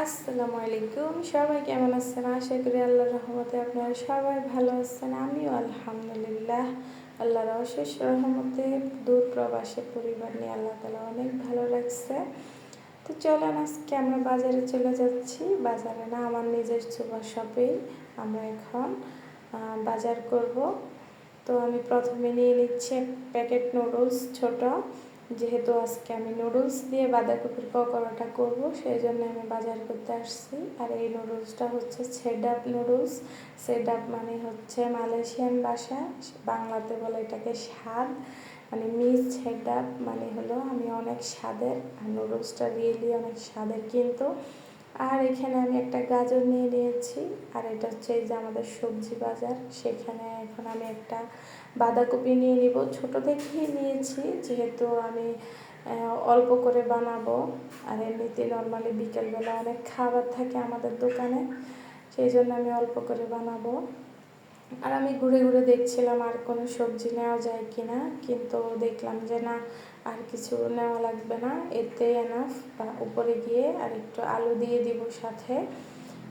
আসসালামু আলাইকুম। সবাই কেমন আছেন? আশা করি আল্লাহর রহমতে আপনারা সবাই ভালো আছেন। আমিও আলহামদুলিল্লাহ। আল্লাহর অশেষ রহমতে দূর প্রবাসে পরিবার নিয়ে আল্লাহ তালা অনেক ভালো লাগছে তো চলেন আজকে আমরা বাজারে চলে যাচ্ছি। বাজারে না, আমার নিজের সুপার শপেই আমরা এখন বাজার করব। তো আমি প্রথমে নিয়ে নিচ্ছি প্যাকেট নুডলস ছোট। যেহেতু আজকে আমি নুডলস দিয়ে বাঁধাকপির পকোড়াটা করব সেই জন্য আমি বাজার করতে আসছি। আর এই নুডলসটা হচ্ছে সেডাপ নুডলস সেডাপ মানে হচ্ছে মালয়েশিয়ান ভাষা, বাংলাতে বলে এটাকে স্বাদ। মানে মিস সেডাপ মানে হলো আমি অনেক স্বাদের, আর নুডলসটা রিয়েলি অনেক স্বাদের কিন্তু। আর এখানে আমি একটা গাজর নিয়ে নিয়েছি, আর এটা হচ্ছে যে আমাদের সবজি বাজার। সেখানে এখন আমি একটা বাঁধাকপি নিয়ে নিব। ছোট থেকেই নিয়েছি, যেহেতু আমি অল্প করে বানাবো। আর এমনিতে নর্মালি বিকেলবেলা অনেক খাবার থাকে আমাদের দোকানে, সেই জন্য আমি অল্প করে বানাবো। আর আমি ঘুরে ঘুরে দেখছিলাম আর কোনো সবজি নেওয়া যায় কি না কিন্তু দেখলাম যে না, আর কিছু নেওয়া লাগবে না, এতে এনাফ বা উপরে গিয়ে আর একটু আলু দিয়ে দিব সাথে।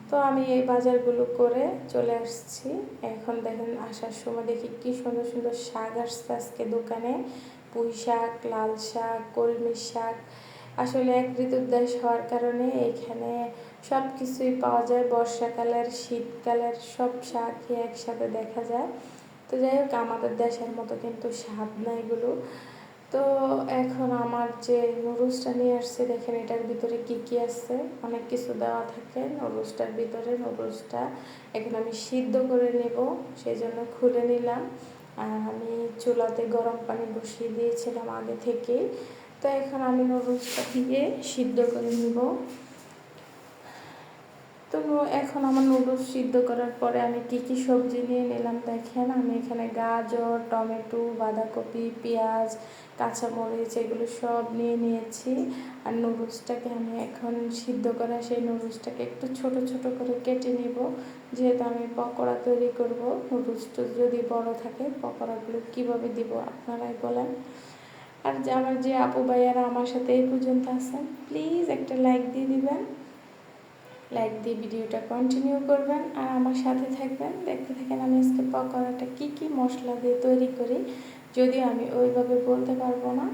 তো আমি এই বাজারগুলো করে চলে আসছি। এখন দেখেন আসার সময় দেখি কি সুন্দর সুন্দর শাক আসছে আজকে দোকানে। পুঁই শাক, লাল শাক, কলমি শাক আসলে এক ঋতুর দেশ হওয়ার কারণে এখানে সব কিছুই পাওয়া যায়। বর্ষাকালের, শীতকালের সব শাকই একসাথে দেখা যায়। তো যাই হোক, আমাদের দেশের মতো কিন্তু স্বাদ না এগুলো। তো এখন আমার যে নুডলসটা নিয়ে আসছে, দেখেন এটার ভিতরে কি কি আছে? অনেক কিছু দেওয়া থাকে নুডলসটার ভিতরে। নুডলসটা এখন আমি সিদ্ধ করে নেব সেই জন্য খুলে নিলাম। আর আমি চুলাতে গরম পানি বসিয়ে দিয়েছিলাম আগে থেকেই। তো এখন আমি নুডলসটা দিয়ে সিদ্ধ করে নিব। তো এখন আমার নুডলস সিদ্ধ করার পরে আমি কি কি সবজি নিয়ে নিলাম দেখেন। আমি এখানে গাজর, টমেটো, বাঁধাকপি, পেঁয়াজ, কাঁচামরিচ এগুলো সব নিয়ে নিয়েছি। আর নুডলসটাকে আমি এখন সিদ্ধ করা, সেই নুডলসটাকে একটু ছোট ছোট করে কেটে নিব। যেহেতু আমি পকোড়া তৈরি করব, নুডলসটা যদি বড় থাকে, পকোড়াগুলো কীভাবে দিব আপনারাই বলেন। আর যে আমার যে আপু ভাইয়ারা আমার সাথে এই পর্যন্ত আছেন প্লিজ একটা লাইক দিয়ে দিবেন। লাইক দিয়ে ভিডিওটা কন্টিনিউ করবেন। আর আমার সাথে থাকবেন। দেখতে থাকেন আমি আজকে পকোড়াটা কী কী মশলা দিয়ে তৈরি করি। যদিও আমি ওইভাবে বলতে পারব না।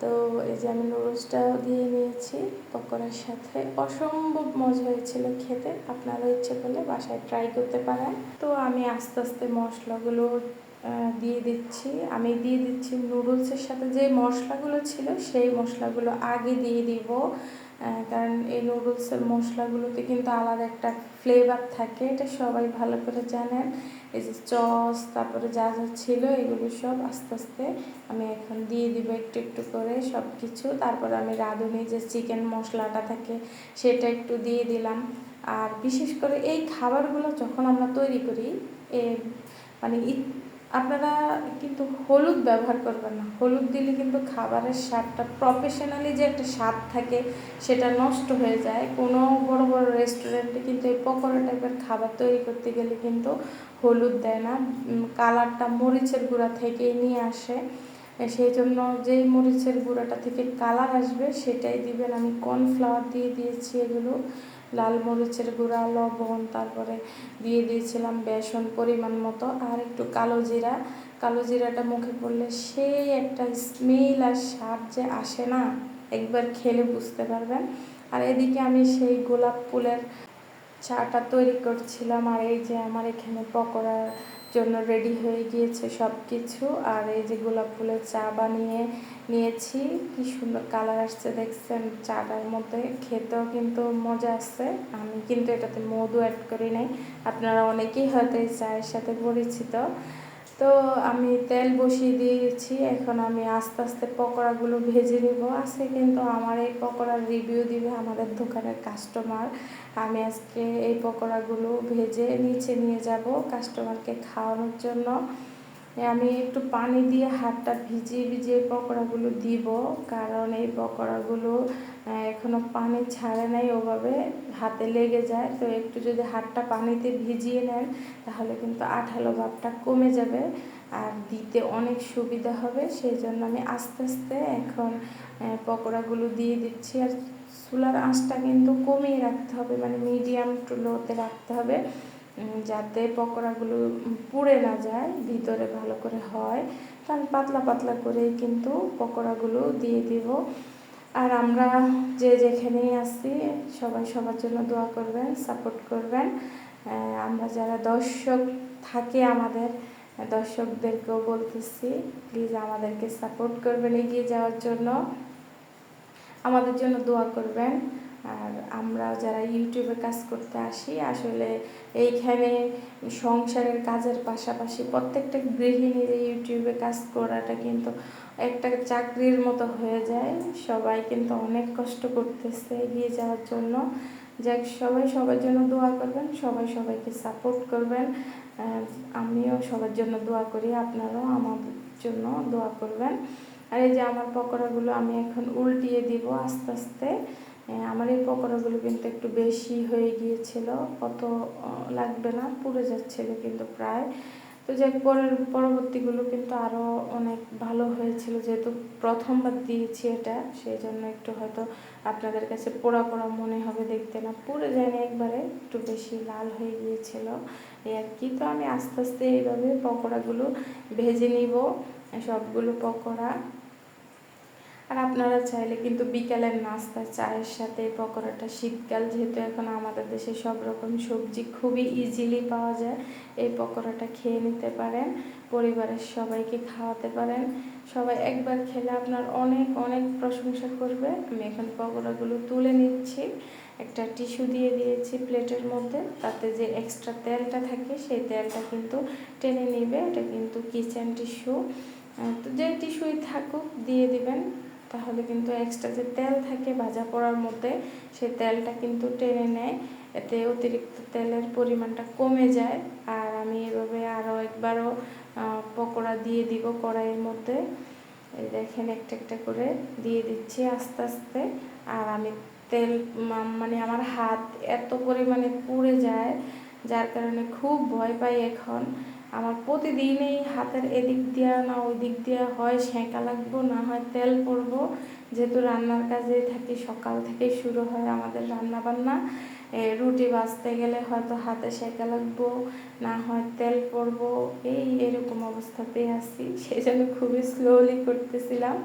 তো এই যে আমি নুডলসটাও দিয়ে নিয়েছি। পকোড়ার সাথে অসম্ভব মজা হয়েছিল খেতে। আপনারা ইচ্ছে করলে বাসায় ট্রাই করতে পারেন। তো আমি আস্তে আস্তে মশলাগুলো দিয়ে দিচ্ছি। আমি দিয়ে দিচ্ছি নুডলসের সাথে যে মশলাগুলো ছিল, সেই মশলাগুলো আগে দিয়ে দিব। কারণ এই নুডলসের মশলাগুলোতে কিন্তু আলাদা একটা ফ্লেভার থাকে, এটা সবাই ভালো করে জানেন। এই যে চস তারপরে যা যা ছিল এগুলো সব আস্তে আস্তে আমি এখন দিয়ে দিব একটু একটু করে সব কিছু তারপরে আমি রাঁধুনি যে চিকেন মশলাটা থাকে, সেটা একটু দিয়ে দিলাম। আর বিশেষ করে এই খাবারগুলো যখন আমরা তৈরি করি, এ মানে আপনারা কিন্তু হলুদ ব্যবহার করবেন না। হলুদ দিলে কিন্তু খাবারের স্বাদটা প্রফেশনালি যে একটা স্বাদ থাকে, সেটা নষ্ট হয়ে যায়। কোনো বড় বড় রেস্টুরেন্টে কিন্তু এই পকোড়া টাইপের খাবার তৈরি করতে গেলে কিন্তু হলুদ দেয় না। কালারটা মরিচের গুঁড়া থেকেই নিয়ে আসে। সেই জন্য যেই মরিচের গুঁড়াটা থেকে কালার আসবে, সেটাই দিবেন। আমি কর্নফ্লাওয়ার দিয়ে দিয়েছি এগুলো। লাল মরিচের গুঁড়া, লবণ, তারপরে দিয়ে দিয়েছিলাম বেসন পরিমাণ মতো আর একটু কালো জিরা। কালো জিরাটা মুখে পড়লে সেই একটা স্মেল আর স্বাদ যে আসে না, একবার খেলে বুঝতে পারবেন। আর এদিকে আমি সেই গোলাপ ফুলের চাটা তৈরি করছিলাম আর এই যে আমার এখানে পকোড়ার জন্য রেডি হয়ে গিয়েছে সব কিছু আর এই যে গোলাপ ফুলের চা বানিয়ে নিয়েছি। কি সুন্দর কালার আসছে দেখছেন? চাটার মধ্যে খেতেও কিন্তু মজা আসছে। আমি কিন্তু এটাতে মধু অ্যাড করি নাই। আপনারা অনেকেই হয়তো এই চায়ের সাথে পরিচিত। তো আমি তেল বসিয়ে দিয়েছি, এখন আমি আস্তে আস্তে পকোড়াগুলো ভেজে নিব। আজকে কিন্তু আমার এই পকোড়ার রিভিউ দিবে আমাদের দোকানের কাস্টমার আমি আজকে এই পকোড়াগুলো ভেজে নিচে নিয়ে যাব কাস্টমারকে খাওয়ানোর জন্য। আমি একটু পানি দিয়ে হাতটা ভিজিয়ে ভিজিয়ে পকোড়াগুলো দিব, কারণ এই পকোড়াগুলো আহ, এখনও পানি ছাড়ে নাই ওভাবে হাতে লেগে যায়। তো একটু যদি হাতটা পানিতে ভিজিয়ে নেন তাহলে কিন্তু আঠালো ভাবটা কমে যাবে আর দিতে অনেক সুবিধা হবে। সেই জন্য আমি আস্তে আস্তে এখন পকোড়াগুলো দিয়ে দিচ্ছি। আর চুলার আঁচটা কিন্তু কমিয়ে রাখতে হবে মানে মিডিয়াম টু লোতে রাখতে হবে যাতে পকোড়াগুলো পুড়ে না যায় ভিতরে ভালো করে হয়। তাহলে পাতলা পাতলা করেই কিন্তু পকোড়াগুলো দিয়ে দিব। আর আমরা যে যেখানেই আছি, সবাই সবার জন্য দোয়া করবেন সাপোর্ট করবেন। আমরা যারা দর্শক থাকে আমাদের, দর্শকদেরকেও বলতেছি প্লিজ আমাদেরকে সাপোর্ট করবেন এগিয়ে যাওয়ার জন্য। আমাদের জন্য দোয়া করবেন। আর আমরা যারা ইউটিউবে কাজ করতে আসি, আসলে এইখানে সংসারের কাজের পাশাপাশি প্রত্যেকটা গৃহিণীর ইউটিউবে কাজ করাটা কিন্তু একটা চাকরির মতো হয়ে যায়। সবাই কিন্তু অনেক কষ্ট করতেছে এগিয়ে যাওয়ার জন্য। যাক, সবাই সবার জন্য দোয়া করবেন, সবাই সবাইকে সাপোর্ট করবেন। আমিও সবার জন্য দোয়া করি, আপনারাও আমার জন্য দোয়া করবেন। আর এই যে আমার পকোড়াগুলো আমি এখন উল্টিয়ে দিব আস্তে আস্তে। আমার এই পকোড়াগুলো কিন্তু একটু বেশি হয়ে গিয়েছিল কত লাগবে না, পুড়ে যাচ্ছিল কিন্তু প্রায়। তো যাক পরের, পরবর্তীগুলো কিন্তু আরও অনেক ভালো হয়েছিল, যেহেতু প্রথমবার দিয়েছি এটা সেই জন্য একটু হয়তো আপনাদের কাছে পোড়া পোড়া মনে হবে দেখতে না, পুড়ে যায়নি একবারে, একটু বেশি লাল হয়ে গিয়েছিল। এই আর কি, তো আমি আস্তে আস্তে এইভাবে পকোড়াগুলো ভেজে নিব, সবগুলো পকোড়া। আর আপনারা চাইলে কিন্তু বিকালের নাস্তা, চায়ের সাথে, পকোড়াটা, শীতকাল যেহেতু এখন আমাদের দেশে সব রকম সবজি খুবই ইজিলি পাওয়া যায়, এই পকোড়াটা খেয়ে নিতে পারেন, পরিবারের সবাইকে খাওয়াতে পারেন। সবাই একবার খেলে আপনার অনেক অনেক প্রশংসা করবে। আমি এখন পকোড়াগুলো তুলে নিচ্ছি। একটা টিস্যু দিয়ে দিয়েছি প্লেটের মধ্যে, তাতে যে এক্সট্রা তেলটা থাকে সেই তেলটা কিন্তু টেনে নেবে। এটা কিন্তু কিচেন টিস্যু তো যে টিস্যুই থাকুক, দিয়ে দিবেন। তাহলে কিন্তু এক্সট্রা যে তেল থাকে ভাজা পড়ার মধ্যে, সেই তেলটা কিন্তু টেনে নেয়। এতে অতিরিক্ত তেলের পরিমাণটা কমে যায়। আর আমি এভাবে আরও একবারও পকোড়া দিয়ে দিব কড়াইয়ের মধ্যে। দেখেন একটা একটা করে দিয়ে দিচ্ছি আস্তে আস্তে। আর আমি তেল মানে আমার হাত এত পরিমাণে পুড়ে যায়, যার কারণে খুব ভয় পাই এখন। আমার প্রতিদিনই হাতের এদিক দিয়া না ওই দিক দিয়া হয়, সেঁকা লাগবো, না হয় তেল পড়ব যেহেতু রান্নার কাজে থাকি, সকাল থেকে শুরু হয় আমাদের রান্না বান্না রুটি বাজতে গেলে হয়তো হাতে সেঁকা লাগবো, না হয় তেল পড়ব এই এরকম অবস্থাতেই আছি, সেই জন্য খুবই স্লোলি করতেছিলাম।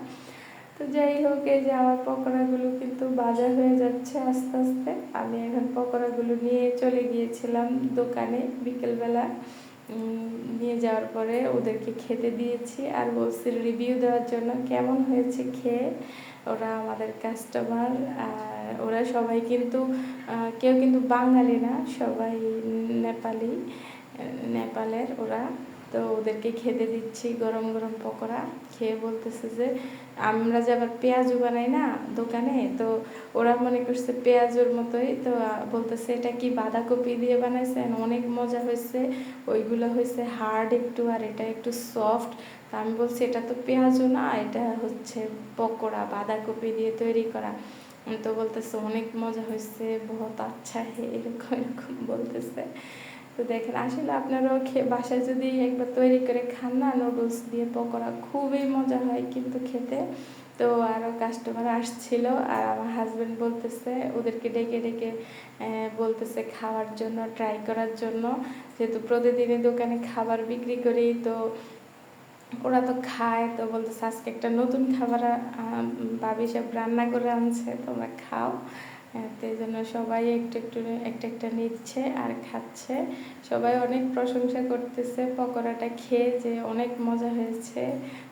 তো যাই হোক, এই যে আমার পকোড়াগুলো কিন্তু বাজা হয়ে যাচ্ছে আস্তে আস্তে। আমি এখন পকোড়াগুলো নিয়ে চলে গিয়েছিলাম দোকানে বিকেলবেলা। নিয়ে যাওয়ার পরে ওদেরকে খেতে দিয়েছি আর বলছি রিভিউ দেওয়ার জন্য কেমন হয়েছে খেয়ে ওরা আমাদের কাস্টমার ওরা সবাই কিন্তু কেউ কিন্তু বাঙালি না, সবাই নেপালি নেপালের ওরা। তো ওদেরকে খেতে দিচ্ছি গরম গরম পকোড়া। খেয়ে বলতেছে যে, আমরা যে আবার পেঁয়াজও বানাই না দোকানে, তো ওরা মনে করছে পেঁয়াজের মতোই। তো বলতেছে, এটা কি বাঁধাকপি দিয়ে বানাইছেন? অনেক মজা হয়েছে। ওইগুলো হয়েছে হার্ড একটু আর এটা একটু সফট। তা আমি বলছি, এটা তো পেঁয়াজও না, এটা হচ্ছে পকোড়া, বাঁধাকপি দিয়ে তৈরি করা। তো বলতেছে, অনেক মজা হয়েছে, বহুত আচ্ছা হে, এরকম এরকম বলতেছে। তো দেখেন, আসলে আপনারাও খেয়ে বাসায় যদি একবার তৈরি করে খান না নুডলস দিয়ে পকোড়া, খুবই মজা হয় কিন্তু খেতে। তো আরও কাস্টমার আসছিল আর আমার হাজব্যান্ড বলতেছে, ওদেরকে ডেকে ডেকে বলতেছে খাওয়ার জন্য ট্রাই করার জন্য। যেহেতু প্রতিদিনই দোকানে খাবার বিক্রি করি, তো ওরা তো খায়, তো বলতেছে আজকে একটা নতুন খাবার ভাবি সব রান্না করে আনছে, তোমরা খাও। হ্যাঁ, এই জন্য সবাই একটু একটু একটা একটা নিচ্ছে আর খাচ্ছে। সবাই অনেক প্রশংসা করতেছে পকোড়াটা খেয়ে যে অনেক মজা হয়েছে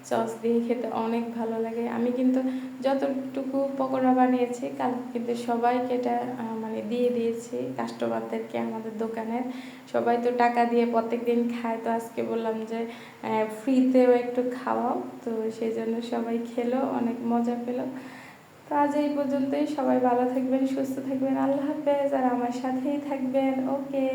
সস দিয়ে খেতে অনেক ভালো লাগে। আমি কিন্তু যতটুকু পকোড়া বানিয়েছি কাল কিন্তু সবাইকে এটা মানে দিয়ে দিয়েছি কাস্টমারদেরকে আমাদের দোকানের। সবাই তো টাকা দিয়ে প্রত্যেক দিন খায় তো আজকে বললাম যে ফ্রিতেও একটু খাওয়াও। তো সেই জন্য সবাই খেলো অনেক মজা পেল। তো আজ এই পর্যন্তই। সবাই ভালো থাকবেন, সুস্থ থাকবেন। আল্লাহ হাফেজ। আর আমার সাথেই থাকবেন। ওকে।